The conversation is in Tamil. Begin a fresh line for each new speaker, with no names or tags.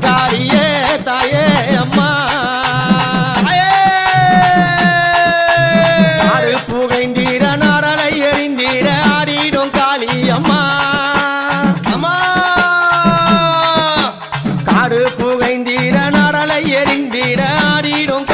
தாயே தாயே அம்மா. ஆறு புகைந்தீர நாடலை எறிந்தீர ஆடிடும் காளி அம்மா.
அம்மா.
காடு புகைந்தீர நாடலை எறிந்தீர ஆடிடும்